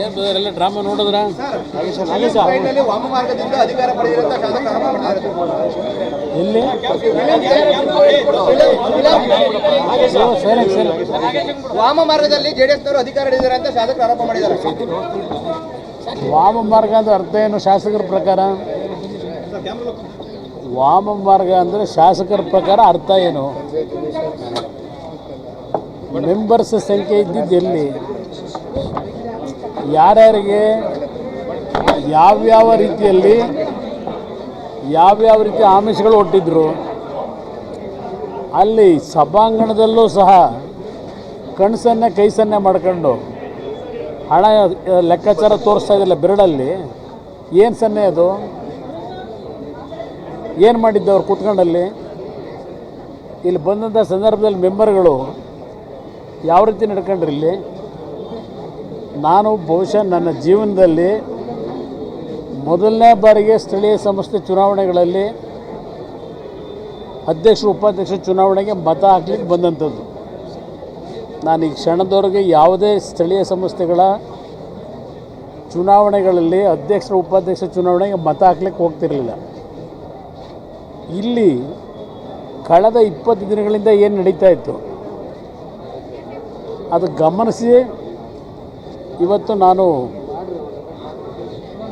ಏನು ಬ್ರದರ್ ಎಲ್ಲ ಡ್ರಾಮಾ ನೋಡಿದ್ರ? ವಾಮ ಮಾರ್ಗದಿಂದ ಅಧಿಕಾರ ಪಡೆದಿರುವಂತ ಎಲ್ಲಿ ವಾಮ ಮಾರ್ಗದಲ್ಲಿ ಜೆಡಿಎಸ್ನವರು ಅಧಿಕಾರ ಹಿಡಿದಿದ್ದಾರೆ ಅಂತ ಶಾಸಕರು ಆರೋಪ ಮಾಡಿದ್ದಾರೆ. ವಾಮ ಮಾರ್ಗ ಅಂದ್ರೆ ಅರ್ಥ ಏನು ಶಾಸಕರ ಪ್ರಕಾರ? ವಾಮ ಮಾರ್ಗ ಅಂದ್ರೆ ಶಾಸಕರ ಪ್ರಕಾರ ಅರ್ಥ ಏನು? ಮೆಂಬರ್ಸ್ ಸಂಖ್ಯೆ ಇದ್ದಿದ್ದು ಎಲ್ಲಿ ಯಾರ್ಯಾರಿಗೆ ಯಾವ್ಯಾವ ರೀತಿಯಲ್ಲಿ ಯಾವ್ಯಾವ ರೀತಿ ಆಮಿಷಗಳು ಒಟ್ಟಿದ್ರು ಅಲ್ಲಿ ಸಭಾಂಗಣದಲ್ಲೂ ಸಹ ಕಣ್ಸನ್ನೆ ಕೈ ಸನ್ನೆ ಮಾಡ್ಕೊಂಡು ಹಣ ಲೆಕ್ಕಾಚಾರ ತೋರಿಸ್ತಾ ಇದ್ದಿಲ್ಲ ಬೆರಡಲ್ಲಿ ಏನು ಸನ್ನೆ ಅದು? ಏನು ಮಾಡಿದ್ದವ್ರು ಕೂತ್ಕೊಂಡಲ್ಲಿ? ಇಲ್ಲಿ ಬಂದಂಥ ಸಂದರ್ಭದಲ್ಲಿ ಮೆಂಬರ್ಗಳು ಯಾವ ರೀತಿ ನಡ್ಕೊಂಡ್ರಿ ಇಲ್ಲಿ? ನಾನು ಬಹುಶಃ ನನ್ನ ಜೀವನದಲ್ಲಿ ಮೊದಲನೇ ಬಾರಿಗೆ ಸ್ಥಳೀಯ ಸಂಸ್ಥೆ ಚುನಾವಣೆಗಳಲ್ಲಿ ಅಧ್ಯಕ್ಷರು ಉಪಾಧ್ಯಕ್ಷ ಚುನಾವಣೆಗೆ ಮತ ಹಾಕ್ಲಿಕ್ಕೆ ಬಂದಂಥದ್ದು. ನಾನು ಈ ಕ್ಷಣದವರೆಗೆ ಯಾವುದೇ ಸ್ಥಳೀಯ ಸಂಸ್ಥೆಗಳ ಚುನಾವಣೆಗಳಲ್ಲಿ ಅಧ್ಯಕ್ಷರ ಉಪಾಧ್ಯಕ್ಷ ಚುನಾವಣೆಗೆ ಮತ ಹಾಕ್ಲಿಕ್ಕೆ ಹೋಗ್ತಿರಲಿಲ್ಲ. ಇಲ್ಲಿ ಕಳೆದ ಇಪ್ಪತ್ತು ದಿನಗಳಿಂದ ಏನು ನಡೀತಾ ಇತ್ತು? ಅದು ಗಮನಿಸಿ ಇವತ್ತು ನಾನು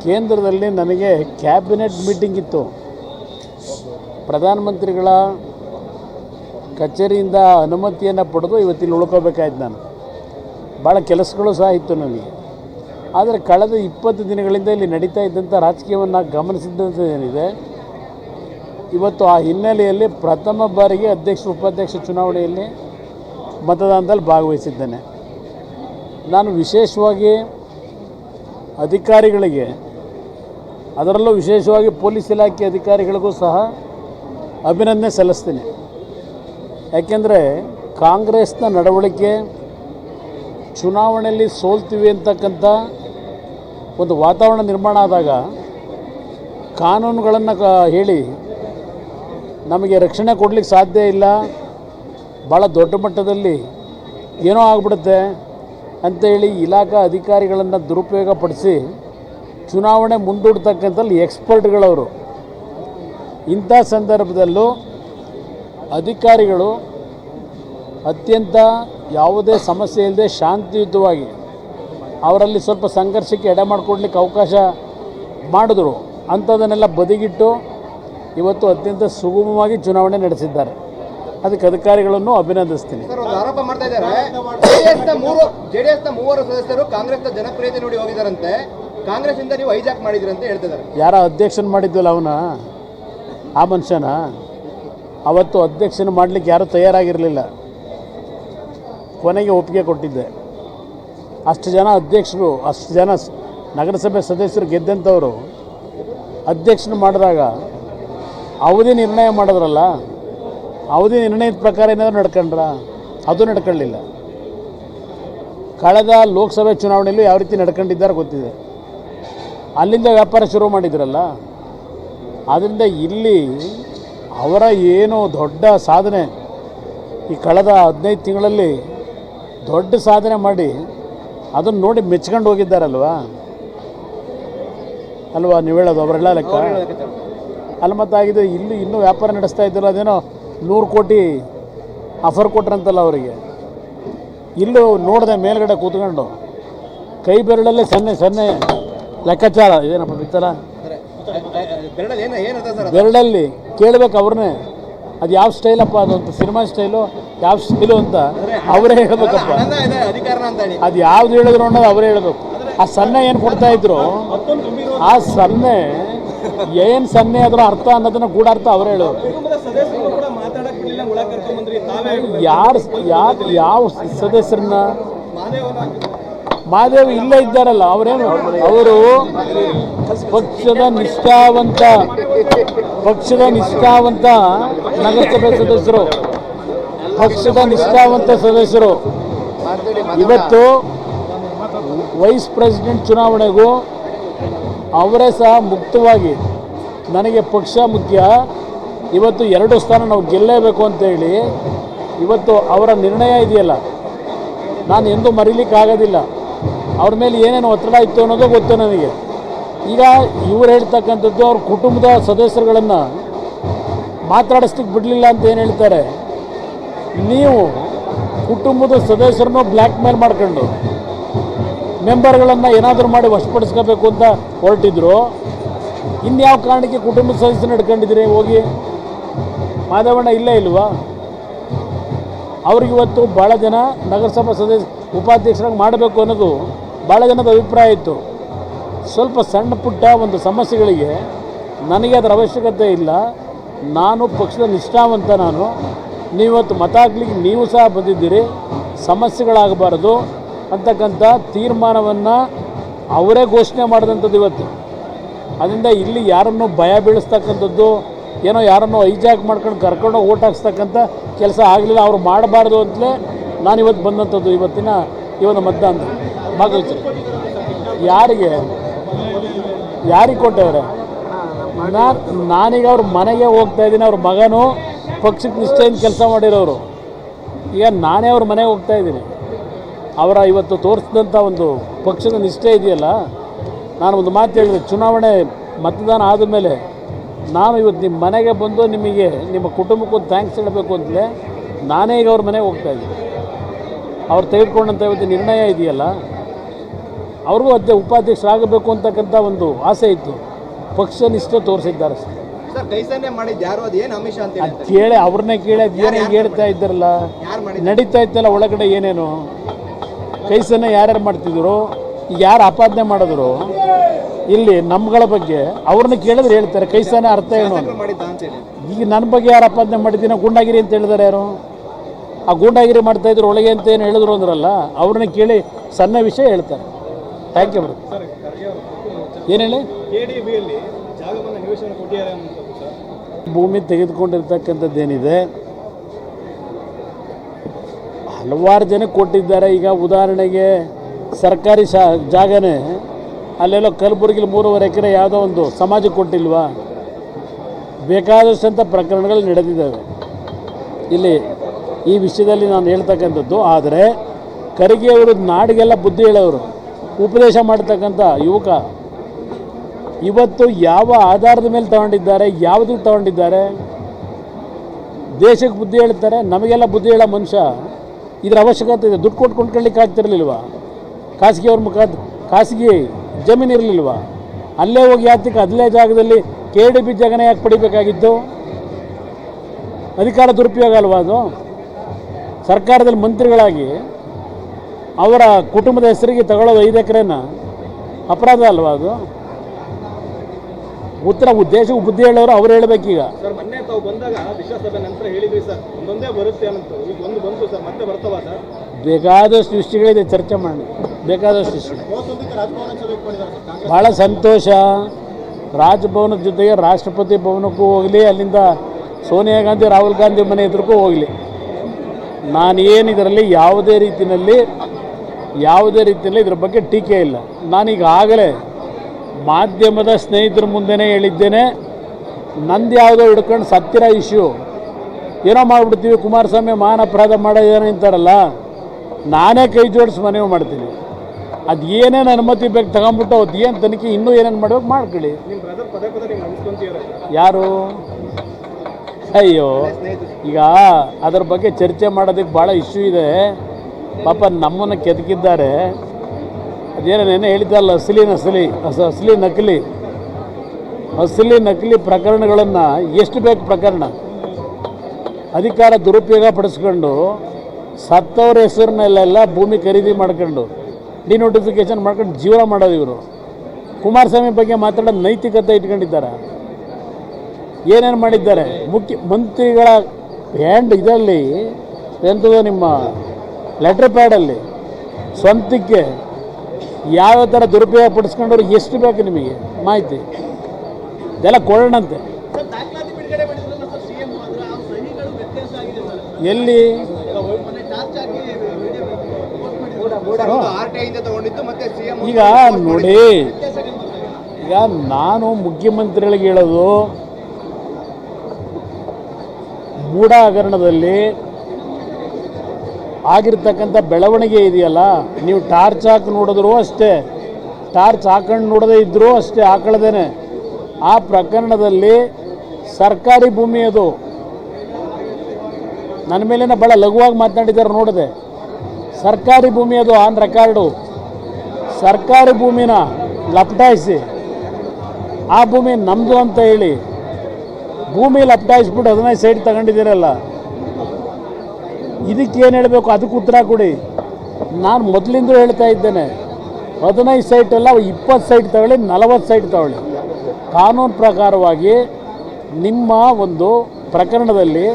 ಕೇಂದ್ರದಲ್ಲಿ ನನಗೆ ಕ್ಯಾಬಿನೆಟ್ ಮೀಟಿಂಗ್ ಇತ್ತು. ಪ್ರಧಾನಮಂತ್ರಿಗಳ ಕಚೇರಿಯಿಂದ ಅನುಮತಿಯನ್ನು ಪಡೆದು ಇವತ್ತಿಲ್ಲಿ ಉಳ್ಕೋಬೇಕಾಯ್ತು ನಾನು. ಭಾಳ ಕೆಲಸಗಳು ಸಹ ಇತ್ತು ನನಗೆ. ಆದರೆ ಕಳೆದ ಇಪ್ಪತ್ತು ದಿನಗಳಿಂದ ಇಲ್ಲಿ ನಡೀತಾ ಇದ್ದಂಥ ರಾಜಕೀಯವನ್ನು ಗಮನಿಸಿದ್ದಂಥ ಏನಿದೆ, ಇವತ್ತು ಆ ಹಿನ್ನೆಲೆಯಲ್ಲಿ ಪ್ರಥಮ ಬಾರಿಗೆ ಅಧ್ಯಕ್ಷ, ಉಪಾಧ್ಯಕ್ಷ ಚುನಾವಣೆಯಲ್ಲಿ ಮತದಾನದಲ್ಲಿ ಭಾಗವಹಿಸಿದ್ದೇನೆ. ನಾನು ವಿಶೇಷವಾಗಿ ಅಧಿಕಾರಿಗಳಿಗೆ, ಅದರಲ್ಲೂ ವಿಶೇಷವಾಗಿ ಪೊಲೀಸ್ ಇಲಾಖೆ ಅಧಿಕಾರಿಗಳಿಗೂ ಸಹ ಅಭಿನಂದನೆ ಸಲ್ಲಿಸ್ತೀನಿ. ಯಾಕೆಂದರೆ ಕಾಂಗ್ರೆಸ್ನ ನಡವಳಿಕೆ ಚುನಾವಣೆಯಲ್ಲಿ ಸೋಲ್ತೀವಿ ಅಂತಕ್ಕಂಥ ಒಂದು ವಾತಾವರಣ ನಿರ್ಮಾಣ ಆದಾಗ ಕಾನೂನುಗಳನ್ನು ಹೇಳಿ ನಮಗೆ ರಕ್ಷಣೆ ಕೊಡಲಿಕ್ಕೆ ಸಾಧ್ಯ ಇಲ್ಲ. ಭಾಳ ದೊಡ್ಡ ಮಟ್ಟದಲ್ಲಿ ಏನೋ ಆಗ್ಬಿಡುತ್ತೆ ಅಂತೇಳಿ ಇಲಾಖಾ ಅಧಿಕಾರಿಗಳನ್ನು ದುರುಪಯೋಗ ಪಡಿಸಿ ಚುನಾವಣೆ ಮುಂದೂಡ್ತಕ್ಕಂಥಲ್ಲಿ ಎಕ್ಸ್ಪರ್ಟ್ಗಳವರು. ಇಂಥ ಸಂದರ್ಭದಲ್ಲೂ ಅಧಿಕಾರಿಗಳು ಅತ್ಯಂತ ಯಾವುದೇ ಸಮಸ್ಯೆ ಇಲ್ಲದೆ ಶಾಂತಿಯುತವಾಗಿ ಅವರಲ್ಲಿ ಸ್ವಲ್ಪ ಸಂಘರ್ಷಕ್ಕೆ ಎಡೆ ಮಾಡಿಕೊಡ್ಲಿಕ್ಕೆ ಅವಕಾಶ ಮಾಡಿದ್ರು. ಅಂಥದನ್ನೆಲ್ಲ ಬದಿಗಿಟ್ಟು ಇವತ್ತು ಅತ್ಯಂತ ಸುಗಮವಾಗಿ ಚುನಾವಣೆ ನಡೆಸಿದ್ದಾರೆ. ಅದಕ್ಕೆ ಅಧಿಕಾರಿಗಳನ್ನು ಅಭಿನಂದಿಸ್ತೀನಿ. ಆರೋಪ ಮಾಡ್ತಾ ಇದ್ದಾರೆ. ಜೆಡಿಎಸ್ನ ಜೆಡಿಎಸ್ನ ಮೂವರು ಸದಸ್ಯರು ಕಾಂಗ್ರೆಸ್ನ ಜನಪ್ರಿಯತೆ ನೋಡಿ ಹೋಗಿದಾರಂತೆ. ಕಾಂಗ್ರೆಸ್ ಇಂದ ನೀವು ಹೈಜಾಕ್ ಮಾಡಿದ್ರಿ ಅಂತ ಹೇಳ್ತಿದ್ದಾರೆ ಯಾರ ಅಧ್ಯಕ್ಷನ ಮಾಡಿದ್ವಲ್ಲ ಅವನ? ಆ ಮನುಷ್ಯನ? ಅವತ್ತು ಅಧ್ಯಕ್ಷನ ಮಾಡ್ಲಿಕ್ಕೆ ಯಾರೂ ತಯಾರಾಗಿರಲಿಲ್ಲ. ಕೊನೆಗೆ ಒಪ್ಪಿಗೆ ಕೊಟ್ಟಿದ್ದೆ. ಅಷ್ಟು ಜನ ಅಧ್ಯಕ್ಷರು ಅಷ್ಟು ಜನ ನಗರಸಭೆ ಸದಸ್ಯರು ಗೆದ್ದಂಥವರು ಅಧ್ಯಕ್ಷನ ಮಾಡಿದಾಗ ಅವಧಿ ನಿರ್ಣಯ ಮಾಡಿದ್ರಲ್ಲ? ಅವಧಿ ನಿರ್ಣಯದ ಪ್ರಕಾರ ಏನಾದರೂ ನಡ್ಕೊಂಡ್ರ? ಅದು ನಡ್ಕೊಳ್ಳಿಲ್ಲ. ಕಳೆದ ಲೋಕಸಭೆ ಚುನಾವಣೆಯಲ್ಲೂ ಯಾವ ರೀತಿ ನಡ್ಕೊಂಡಿದ್ದಾರೆ ಗೊತ್ತಿದೆ. ಅಲ್ಲಿಂದ ವ್ಯಾಪಾರ ಶುರು ಮಾಡಿದ್ರಲ್ಲ? ಆದ್ದರಿಂದ ಇಲ್ಲಿ ಅವರ ಏನು ದೊಡ್ಡ ಸಾಧನೆ ಈ ಕಳೆದ ಹದಿನೈದು ತಿಂಗಳಲ್ಲಿ ದೊಡ್ಡ ಸಾಧನೆ ಮಾಡಿ ಅದನ್ನು ನೋಡಿ ಮೆಚ್ಕೊಂಡು ಹೋಗಿದ್ದಾರಲ್ವಾ? ಅಲ್ವಾ ನೀವು ಹೇಳೋದು ಅವರೆಲ್ಲ ಲೆಕ್ಕ? ಅಲ್ಲಿ ಮತ್ತಾಗಿದೆ ಇಲ್ಲಿ ಇನ್ನೂ ವ್ಯಾಪಾರ ನಡೆಸ್ತಾ ಇದ್ದಾರೆ ಅದೇನೋ ನೂರು ಕೋಟಿ ಆಫರ್ ಕೊಟ್ರಂತಲ್ಲ ಅವರಿಗೆ. ಇಲ್ಲೂ ನೋಡಿದೆ ಮೇಲ್ಗಡೆ ಕೂತ್ಕೊಂಡು ಕೈ ಬೆರಳಲ್ಲೇ ಸನ್ನೆ ಸನ್ನೆ ಲೆಕ್ಕಾಚಾರ. ಇದೇನಪ್ಪ ಬಿತ್ತಲ್ಲ ಬೆರಳಲ್ಲಿ ಕೇಳಬೇಕು ಅವ್ರನ್ನೇ. ಅದು ಯಾವ ಸ್ಟೈಲಪ್ಪ ಅದು ಅಂತ ಸಿನಿಮಾ ಸ್ಟೈಲು ಯಾವ ಸ್ಟೈಲು ಅಂತ ಅವರೇ ಹೇಳ್ಬೇಕಪ್ಪ. ಅದು ಯಾವ್ದು ಹೇಳಿದ್ರು ಅನ್ನೋದು ಅವರೇ ಹೇಳಬೇಕು. ಆ ಸನ್ನೆ ಏನು ಕೊಡ್ತಾ ಇದ್ರು? ಆ ಸನ್ನೆ ಏನು ಸನ್ನೆ ಅದರ ಅರ್ಥ ಅನ್ನೋದನ್ನ ಕೂಡ ಅರ್ಥ ಅವರೇ ಹೇಳೋರು ಯಾರು ಯಾರು ಯಾವ ಸದಸ್ಯರನ್ನ ಮಾದೇವ್ ಇಲ್ಲೇ ಇದ್ದಾರಲ್ಲ ಅವರೇನು? ಅವರು ಪಕ್ಷದ ನಿಷ್ಠಾವಂತ ಪಕ್ಷದ ನಿಷ್ಠಾವಂತ ನಗರಸಭೆ ಸದಸ್ಯರು. ಪಕ್ಷದ ನಿಷ್ಠಾವಂತ ಸದಸ್ಯರು. ಇವತ್ತು ವೈಸ್ ಪ್ರೆಸಿಡೆಂಟ್ ಚುನಾವಣೆಗೂ ಅವರೇ ಸಹ ಮುಕ್ತವಾಗಿ ನನಗೆ ಪಕ್ಷ ಮುಖ್ಯ. ಇವತ್ತು ಎರಡು ಸ್ಥಾನ ನಾವು ಗೆಲ್ಲಲೇಬೇಕು ಅಂತೇಳಿ ಇವತ್ತು ಅವರ ನಿರ್ಣಯ ಇದೆಯಲ್ಲ? ನಾನು ಎಂದೂ ಮರೀಲಿಕ್ಕೆ ಆಗೋದಿಲ್ಲ ಅವ್ರ ಮೇಲೆ ಏನೇನು ಒತ್ತಡ ಇತ್ತು ಅನ್ನೋದು ಗೊತ್ತು ನನಗೆ. ಈಗ ಇವ್ರು ಹೇಳ್ತಕ್ಕಂಥದ್ದು ಅವ್ರ ಕುಟುಂಬದ ಸದಸ್ಯರುಗಳನ್ನು ಮಾತಾಡಿಸ್ಲಿಕ್ಕೆ ಬಿಡಲಿಲ್ಲ ಅಂತ ಏನು ಹೇಳ್ತಾರೆ? ನೀವು ಕುಟುಂಬದ ಸದಸ್ಯರನ್ನು ಬ್ಲ್ಯಾಕ್ ಮೇಲ್ ಮಾಡ್ಕೊಂಡು ಮೆಂಬರ್ಗಳನ್ನು ಏನಾದರೂ ಮಾಡಿ ವಶಪಡಿಸ್ಕೋಬೇಕು ಅಂತ ಹೊರಟಿದ್ರು, ಇನ್ಯಾವ ಕಾರಣಕ್ಕೆ ಕುಟುಂಬದ ಸದಸ್ಯರು ನಡ್ಕೊಂಡಿದ್ದೀರಿ ಹೋಗಿ? ಮಾಧವಣ್ಣ ಇಲ್ಲೇ ಇಲ್ವಾ? ಅವ್ರಿಗಿವತ್ತು ಭಾಳ ಜನ ನಗರಸಭಾ ಸದಸ್ಯ ಉಪಾಧ್ಯಕ್ಷರಾಗಿ ಮಾಡಬೇಕು ಅನ್ನೋದು ಭಾಳ ಜನದ ಅಭಿಪ್ರಾಯ ಇತ್ತು. ಸ್ವಲ್ಪ ಸಣ್ಣ ಪುಟ್ಟ ಒಂದು ಸಮಸ್ಯೆಗಳಿಗೆ ನನಗೆ ಅದರ ಅವಶ್ಯಕತೆ ಇಲ್ಲ. ನಾನು ಪಕ್ಷದ ನಿಷ್ಠಾವಂತ ನಾನು. ನೀವತ್ತು ಮತ ಹಾಕ್ಲಿಕ್ಕೆ ನೀವು ಸಹ ಬಂದಿದ್ದೀರಿ. ಸಮಸ್ಯೆಗಳಾಗಬಾರ್ದು ಅಂತಕ್ಕಂಥ ತೀರ್ಮಾನವನ್ನು ಅವರೇ ಘೋಷಣೆ ಮಾಡಿದಂಥದ್ದು ಇವತ್ತು. ಅದರಿಂದ ಇಲ್ಲಿ ಯಾರನ್ನು ಭಯ ಬೀಳಿಸ್ತಕ್ಕಂಥದ್ದು ಏನೋ ಯಾರನ್ನೋ ಐಜಾಕ್ ಮಾಡ್ಕೊಂಡು ಕರ್ಕೊಂಡು ಓಟ್ ಹಾಕ್ಸ್ತಕ್ಕಂಥ ಕೆಲಸ ಆಗಲಿಲ್ಲ, ಅವ್ರು ಮಾಡಬಾರ್ದು ಅಂತಲೇ ನಾನು ಇವತ್ತು ಬಂದಂಥದ್ದು ಇವತ್ತಿನ ಇವನ ಮತದಾನ ಭಾಗವಹಿಸಿ ಯಾರಿಗೆ? ಯಾರಿಗೆ ಕೊಟ್ಟವ್ರೆ ನಾನು, ನಾನೀಗ ಅವ್ರ ಮನೆಗೆ ಹೋಗ್ತಾ ಇದ್ದೀನಿ, ಅವ್ರ ಮಗನು ಪಕ್ಷಕ್ಕೆ ನಿಷ್ಠೆಯಿಂದ ಕೆಲಸ ಮಾಡಿರೋರು. ಈಗ ನಾನೇ ಅವ್ರ ಮನೆಗೆ ಹೋಗ್ತಾ ಇದ್ದೀನಿ. ಅವರ ಇವತ್ತು ತೋರಿಸಿದಂಥ ಒಂದು ಪಕ್ಷದ ನಿಷ್ಠೆ ಇದೆಯಲ್ಲ? ನಾನು ಒಂದು ಮಾತು ಹೇಳಿದೆ, ಚುನಾವಣೆ ಮತದಾನ ಆದಮೇಲೆ ನಾನು ಇವತ್ತು ನಿಮ್ಮ ಮನೆಗೆ ಬಂದು ನಿಮಗೆ ನಿಮ್ಮ ಕುಟುಂಬಕ್ಕೂ ಥ್ಯಾಂಕ್ಸ್ ಹೇಳಬೇಕು ಅಂತಲೇ ನಾನೇ ಈಗ ಅವ್ರ ಮನೆಗೆ ಹೋಗ್ತಾ ಇದ್ದೀನಿ. ಅವ್ರು ತೆಗೆದುಕೊಂಡಂಥ ಇವತ್ತು ನಿರ್ಣಯ ಇದೆಯಲ್ಲ ಅವ್ರಿಗೂ ಅದೇ ಉಪಾಧ್ಯಕ್ಷರಾಗಬೇಕು ಅಂತಕ್ಕಂಥ ಒಂದು ಆಸೆ ಇತ್ತು. ಪಕ್ಷ ನಿಷ್ಠೆ ತೋರಿಸಿದ್ದಾರೆ ಅದು ಅಂತ ಕೇಳಿ ಅವ್ರನ್ನೇ ಕೇಳಿ ಏನೇ ಹೇಳ್ತಾ ಇದ್ದಾರಲ್ಲ? ನಡೀತಾ ಇತ್ತಲ್ಲ ಒಳಗಡೆ ಏನೇನು? ಕೈಸನ್ನ ಯಾರ್ಯಾರು ಮಾಡ್ತಿದ್ರು? ಯಾರು ಆಪಾದನೆ ಮಾಡಿದ್ರು? ಇಲ್ಲಿ ನಮ್ಗಳ ಬಗ್ಗೆ ಅವ್ರನ್ನ ಕೇಳಿದ್ರೆ ಹೇಳ್ತಾರೆ ಕೈಸನ ಅರ್ಥ ಏನು ಈಗ ನನ್ನ ಬಗ್ಗೆ ಯಾರಪ್ಪ ಆಪಾದನೆ ಮಾಡಿದ್ದೀನಿ ಗೂಂಡಾಗಿರಿ ಅಂತ ಹೇಳಿದಾರೆ ಯಾರು? ಆ ಗೂಂಡಾಗಿರಿ ಮಾಡ್ತಾ ಇದ್ರು ಒಳಗೆ ಅಂತ ಏನು ಹೇಳಿದ್ರು ಅಂದ್ರಲ್ಲ ಅವ್ರನ್ನ ಕೇಳಿ ಸಣ್ಣ ವಿಷಯ ಹೇಳ್ತಾರೆ. ಥ್ಯಾಂಕ್ ಯು ಮೇಡಮ್ ಏನು ಹೇಳಿ? ಭೂಮಿ ತೆಗೆದುಕೊಂಡಿರ್ತಕ್ಕಂಥದ್ದೇನಿದೆ? ಹಲವಾರು ಜನಕ್ಕೆ ಕೊಟ್ಟಿದ್ದಾರೆ. ಈಗ ಉದಾಹರಣೆಗೆ ಸರ್ಕಾರಿ ಶಾ ಜಾಗನೇ ಅಲ್ಲೆಲ್ಲೋ ಕಲಬುರಗಿಲಿ ಮೂರುವರೆ ಎಕರೆ ಯಾವುದೋ ಒಂದು ಸಮಾಜಕ್ಕೆ ಕೊಟ್ಟಿಲ್ವಾ? ಬೇಕಾದಷ್ಟಂಥ ಪ್ರಕರಣಗಳು ನಡೆದಿದ್ದಾವೆ. ಇಲ್ಲಿ ಈ ವಿಷಯದಲ್ಲಿ ನಾನು ಹೇಳ್ತಕ್ಕಂಥದ್ದು, ಆದರೆ ಖರ್ಗೆ ಅವರು ನಾಡಿಗೆಲ್ಲ ಬುದ್ಧಿ ಹೇಳೋರು. ಉಪದೇಶ ಮಾಡ್ತಕ್ಕಂಥ ಯುವಕ ಇವತ್ತು ಯಾವ ಆಧಾರದ ಮೇಲೆ ತಗೊಂಡಿದ್ದಾರೆ ಯಾವುದಕ್ಕೆ ತಗೊಂಡಿದ್ದಾರೆ? ದೇಶಕ್ಕೆ ಬುದ್ಧಿ ಹೇಳ್ತಾರೆ, ನಮಗೆಲ್ಲ ಬುದ್ಧಿ ಹೇಳೋ ಮನುಷ್ಯ ಇದರ ಅವಶ್ಯಕತೆ ಇದೆ. ದುಡ್ಡು ಕೊಟ್ಟು ಕೊಂಡ್ಕೊಳ್ಳಿಕ್ಕೆ ಆಗ್ತಿರ್ಲಿಲ್ವ? ಖಾಸಗಿಯವ್ರ ಮುಖಾಂತರ ಮುಖ ಖಾಸಗಿ ಜಮೀನು ಇರಲಿಲ್ವಾ? ಅಲ್ಲೇ ಹೋಗಿ ಯಾತಕ್ಕೆ ಅಲ್ಲೇ ಜಾಗದಲ್ಲಿ ಕೆ ಡಿ ಬಿ ಜಗನ ಯಾಕೆ ಪಡಿಬೇಕಾಗಿತ್ತು? ಅಧಿಕಾರ ದುರುಪಯೋಗ ಅಲ್ವಾ ಅದು? ಸರ್ಕಾರದಲ್ಲಿ ಮಂತ್ರಿಗಳಾಗಿ ಅವರ ಕುಟುಂಬದ ಹೆಸರಿಗೆ ತಗೊಳ್ಳೋದು ಐದು ಎಕರೆನ? ಅಪರಾಧ ಅಲ್ವಾ ಅದು? ಉತ್ತರ ಉದ್ದೇಶ ಬುದ್ಧಿ ಹೇಳೋರು ಅವ್ರು ಹೇಳ್ಬೇಕೀಗ ಸರ್ ಮೊನ್ನೆ ತಾವು ಬಂದಾಗ ವಿಶ್ವಾಸಸಭೆ ನಂತರ ಹೇಳಿದ್ರಿ ಸರ್. ಒಂದೊಂದೇ ಬರುತ್ತೆ ಅಂತ ಈಗ ಒಂದು ಬಂತು ಸರ್. ಮತ್ತೆ ಬರ್ತವ ಸರ್? ಬೇಕಾದಷ್ಟು ವಿಷಯಗಳಿದೆ ಚರ್ಚೆ ಮಾಡಿ. ಬೇಕಾದಷ್ಟು ವಿಷಯ. ಭಾಳ ಸಂತೋಷ. ರಾಜಭವನದ ಜೊತೆಗೆ ರಾಷ್ಟ್ರಪತಿ ಭವನಕ್ಕೂ ಹೋಗಲಿ ಅಲ್ಲಿಂದ ಸೋನಿಯಾ ಗಾಂಧಿ ರಾಹುಲ್ ಗಾಂಧಿ ಮನೆ ಎದುರಿಗೂ ಹೋಗಲಿ. ನಾನೇನು ಇದರಲ್ಲಿ ಯಾವುದೇ ರೀತಿಯಲ್ಲಿ ಯಾವುದೇ ರೀತಿಯಲ್ಲಿ ಇದ್ರ ಬಗ್ಗೆ ಟೀಕೆ ಇಲ್ಲ. ನಾನೀಗ ಆಗಲೇ ಮಾಧ್ಯಮದ ಸ್ನೇಹಿತರ ಮುಂದೆನೇ ಹೇಳಿದ್ದೇನೆ ನಂದು ಯಾವುದೋ ಹಿಡ್ಕೊಂಡು ಸತ್ತಿರ ಇಶ್ಯೂ. ಏನೋ ಮಾಡಿಬಿಡ್ತೀವಿ ಕುಮಾರಸ್ವಾಮಿ ಮಾನ ಅಪರಾಧ ಮಾಡೋದೇನೋ ಅಂತಾರಲ್ಲ ನಾನೇ ಕೈ ಜೋಡಿಸಿ ಮನವಿ ಮಾಡ್ತೀನಿ. ಅದು ಏನೇನು ಅನುಮತಿ ಬೇಕು ತಗೊಂಬಿಟ್ಟು ಅದು ಏನು ತನಿಖೆ ಇನ್ನೂ ಏನೇನು ಮಾಡಬೇಕು ಮಾಡ್ಕೊಳ್ಳಿ. ಯಾರು? ಅಯ್ಯೋ ಈಗ ಅದ್ರ ಬಗ್ಗೆ ಚರ್ಚೆ ಮಾಡೋದಕ್ಕೆ ಭಾಳ ಇಶ್ಯೂ ಇದೆ. ಪಾಪ ನಮ್ಮನ್ನು ಕೆದಕಿದ್ದಾರೆ. ಅದೇನೋ ನೆನೆ ಹೇಳಿದ್ದಲ್ಲ ಅಸಲಿ ನಸಲಿ ಅಸ ಅಸಲಿ ನಕಲಿ. ಅಸಲಿ ನಕಲಿ ಪ್ರಕರಣಗಳನ್ನು ಎಷ್ಟು ಬೇಕು ಪ್ರಕರಣ? ಅಧಿಕಾರ ದುರುಪಯೋಗ ಪಡಿಸ್ಕೊಂಡು ಸತ್ತವ್ರ ಹೆಸರಿನಲ್ಲೆಲ್ಲ ಭೂಮಿ ಖರೀದಿ ಮಾಡ್ಕೊಂಡು ಡಿನೋಟಿಫಿಕೇಶನ್ ಮಾಡ್ಕೊಂಡು ಜೀವನ ಮಾಡೋದು ಇವರು. ಕುಮಾರಸ್ವಾಮಿ ಬಗ್ಗೆ ಮಾತಾಡೋದು ನೈತಿಕತೆ ಇಟ್ಕೊಂಡಿದ್ದಾರೆ. ಏನೇನು ಮಾಡಿದ್ದಾರೆ? ಮುಖ್ಯ, ಮಂತ್ರಿಗಳ ಹ್ಯಾಂಡ್ ಇದರಲ್ಲಿ ಎಂಥದ್ದು ನಿಮ್ಮ ಲೆಟ್ರ್ ಪ್ಯಾಡಲ್ಲಿ ಸ್ವಂತಕ್ಕೆ ಯಾವ ಥರ ದುರುಪಯೋಗ ಪಡಿಸ್ಕೊಂಡವ್ರು ಎಷ್ಟು ಬೇಕು ನಿಮಗೆ? ಮಾಹಿತಿ. ಇದೆಲ್ಲ ಕೊಡೋಣಂತೆ. ಎಲ್ಲಿ? ಈಗ ನೋಡಿ, ಈಗ ನಾನು ಮುಖ್ಯಮಂತ್ರಿಗಳಿಗೆ ಹೇಳೋದು ಮೂಢ ಹಗರಣದಲ್ಲಿ ಆಗಿರ್ತಕ್ಕಂಥ ಬೆಳವಣಿಗೆ ಇದೆಯಲ್ಲ, ನೀವು ಟಾರ್ಚ್ ಹಾಕಿ ನೋಡಿದ್ರು ಅಷ್ಟೇ, ಟಾರ್ಚ್ ಹಾಕೊಂಡು ನೋಡದೇ ಇದ್ದರೂ ಅಷ್ಟೇ ಹಾಕಳ್ದೇನೆ. ಆ ಪ್ರಕರಣದಲ್ಲಿ ಸರ್ಕಾರಿ ಭೂಮಿ ಅದು. ನನ್ನ ಮೇಲಿನ ಭಾಳ ಲಘುವಾಗಿ ಮಾತನಾಡಿದ್ದಾರೆ ನೋಡಿದೆ. ಸರ್ಕಾರಿ ಭೂಮಿ ಅದು, ಆನ್ ರೆಕಾರ್ಡು. ಸರ್ಕಾರಿ ಭೂಮಿನ ಲಪಟಾಯಿಸಿ. ಆ ಭೂಮಿ ನಮ್ಮದು ಅಂತ ಹೇಳಿ, ಭೂಮಿ ಲಪಟಾಯಿಸ್ಬಿಟ್ಟು ಅದನ್ನೇ ಸೈಡ್ ತಗೊಂಡಿದ್ದೀರಲ್ಲ ಇದಕ್ಕೇನು ಹೇಳಬೇಕು? ಅದಕ್ಕೆ ಉತ್ತರ ಕೊಡಿ. ನಾನು ಮೊದಲಿಂದ ಹೇಳ್ತಾ ಇದ್ದೇನೆ. ಹದಿನೈದು ಸೈಟ್ ಅಲ್ಲ, ಇಪ್ಪತ್ತು ಸೈಟ್ ತಗೊಳ್ಳಿ, ನಲವತ್ತು ಸೈಟ್ ತಗೊಳ್ಳಿ. ಕಾನೂನು ಪ್ರಕಾರವಾಗಿ ನಿಮ್ಮ ಒಂದು ಪ್ರಕರಣದಲ್ಲಿ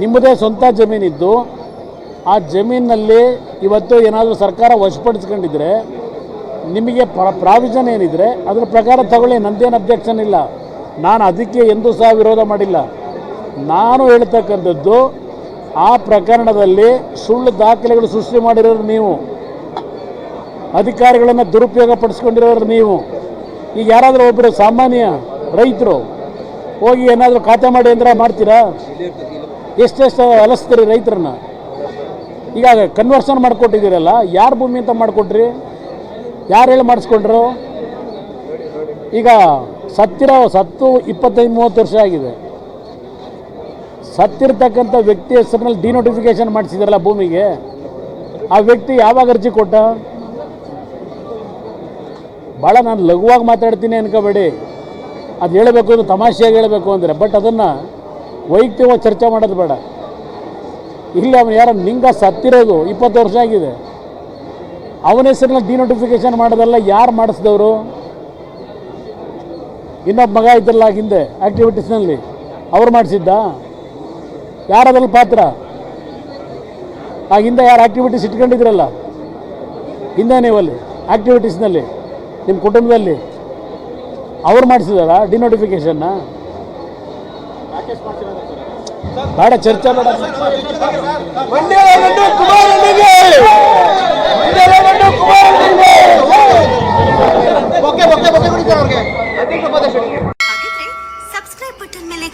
ನಿಮ್ಮದೇ ಸ್ವಂತ ಜಮೀನಿದ್ದು, ಆ ಜಮೀನಿನಲ್ಲಿ ಇವತ್ತು ಏನಾದರೂ ಸರ್ಕಾರ ವಶಪಡಿಸ್ಕೊಂಡಿದ್ರೆ, ನಿಮಗೆ ಪ್ರ ಪ್ರಾವಿಷನ್ ಏನಿದ್ರೆ ಅದರ ಪ್ರಕಾರ ತಗೊಳ್ಳಿ, ನಂದೇನು ಅಬ್ಜೆಕ್ಷನ್ ಇಲ್ಲ ನಾನು ಅದಕ್ಕೆ ಎಂದೂ ಸಹ ವಿರೋಧ ಮಾಡಿಲ್ಲ. ನಾನು ಹೇಳ್ತಕ್ಕಂಥದ್ದು ಆ ಪ್ರಕರಣದಲ್ಲಿ ಸುಳ್ಳು ದಾಖಲೆಗಳು ಸೃಷ್ಟಿ ಮಾಡಿರೋರು ನೀವು. ಅಧಿಕಾರಿಗಳನ್ನು ದುರುಪಯೋಗ ಪಡಿಸ್ಕೊಂಡಿರೋರು ನೀವು. ಈಗ ಯಾರಾದರೂ ಒಬ್ಬರು ಸಾಮಾನ್ಯ ರೈತರು ಹೋಗಿ ಏನಾದರೂ ಖಾತೆ ಮಾಡಿ ಅಂದ್ರೆ ಮಾಡ್ತೀರಾ? ಎಷ್ಟೆಷ್ಟು ಅಲಸ್ತೀರಿ ರೈತರನ್ನ? ಈಗ ಕನ್ವರ್ಷನ್ ಮಾಡಿಕೊಟ್ಟಿದ್ದೀರಲ್ಲ, ಯಾರು ಭೂಮಿ ಅಂತ ಮಾಡಿಕೊಟ್ರಿ? ಯಾರು ಹೇಳಿ ಮಾಡಿಸ್ಕೊಂಡ್ರು? ಈಗ ಸತ್ತಿರೋ ಸತ್ತು ಇಪ್ಪತ್ತೈದು, ಮೂವತ್ತು ವರ್ಷ ಆಗಿದೆ. ಸತ್ತಿರ್ತಕ್ಕಂಥ ವ್ಯಕ್ತಿ ಹೆಸರಿನಲ್ಲಿ ಡಿನೋಟಿಫಿಕೇಶನ್ ಮಾಡಿಸಿದ್ರಲ್ಲ ಭೂಮಿಗೆ, ಆ ವ್ಯಕ್ತಿ ಯಾವಾಗ ಅರ್ಜಿ ಕೊಟ್ಟ? ಭಾಳ ನಾನು ಲಘುವಾಗಿ ಮಾತಾಡ್ತೀನಿ ಅನ್ಕೋಬೇಡಿ. ಅದು ಹೇಳಬೇಕು ಅಂದ್ರೆ ತಮಾಷೆಯಾಗಿ ಹೇಳಬೇಕು ಅಂದರೆ ಬಟ್ ಅದನ್ನು ವೈಯಕ್ತಿಕವಾಗಿ ಚರ್ಚೆ ಮಾಡೋದು ಬೇಡ. ಇಲ್ಲಿ ಅವನು ಯಾರೋ ನಿಂಗ ಸತ್ತಿರೋದು ಇಪ್ಪತ್ತು ವರ್ಷ ಆಗಿದೆ. ಅವನ ಹೆಸರಿನಲ್ಲಿ ಡಿನೋಟಿಫಿಕೇಶನ್ ಮಾಡೋದಲ್ಲ ಯಾರು ಮಾಡಿಸಿದವರು? ಇನ್ನೊಬ್ಬ ಮಗ ಇದ್ರಲ್ಲ ಹಿಂದೆ ಆ್ಯಕ್ಟಿವಿಟೀಸ್ನಲ್ಲಿ ಅವ್ರು ಮಾಡಿಸಿದ್ದ? ಯಾರದ್ರಲ್ಲಿ ಪಾತ್ರ? ಆ ಹಿಂದೆ ಯಾರು ಆ್ಯಕ್ಟಿವಿಟೀಸ್ ಇಟ್ಕೊಂಡಿದ್ರಲ್ಲ? ಹಿಂದೆ ನೀವಲ್ಲಿ ಆ್ಯಕ್ಟಿವಿಟೀಸ್ನಲ್ಲಿ ನಿಮ್ಮ ಕುಟುಂಬದಲ್ಲಿ? ಅವ್ರು ಮಾಡಿಸಿದಾರ? ಡಿನೋಟಿಫಿಕೇಶನ್ನ ಬೇಡ ಚರ್ಚೆ ಬೇಡ. Okay okay okay